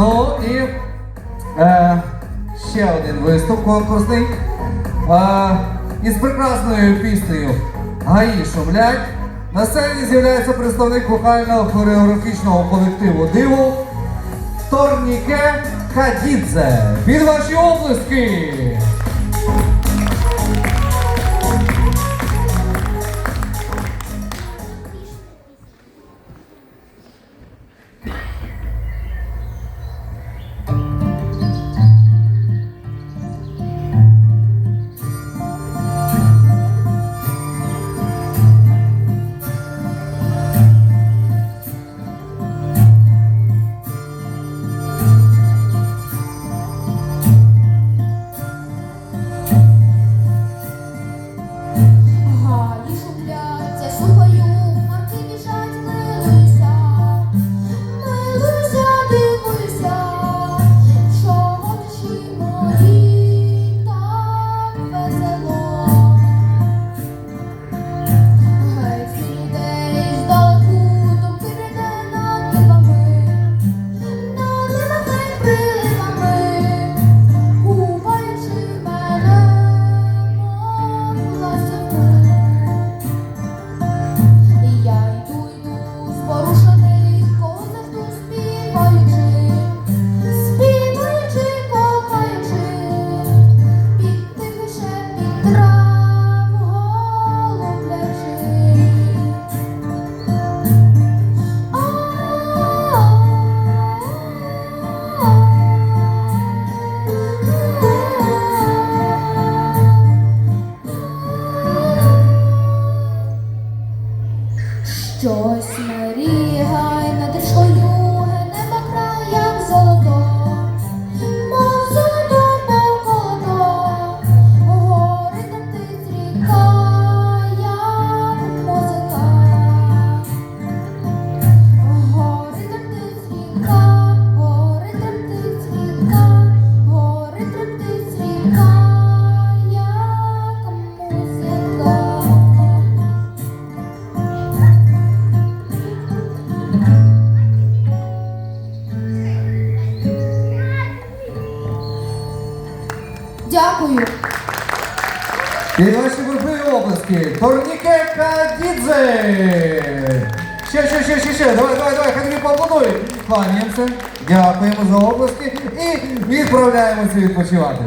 Ну і е, ще один виступ конкурсний. Е, із прекрасною піснею Гаї шумлять. На сцені з'являється представник вокального хореографічного колективу Диво Торніке Хадідзе. Під ваші облиски! doce Maria. Дякую. І ваші бурхливі обласки. Торніке Кадідзе! Ще, ще, ще, ще, ще, давай, давай, давай, хай тобі поаплодують. Кланяємося, дякуємо за обласки і відправляємося відпочивати.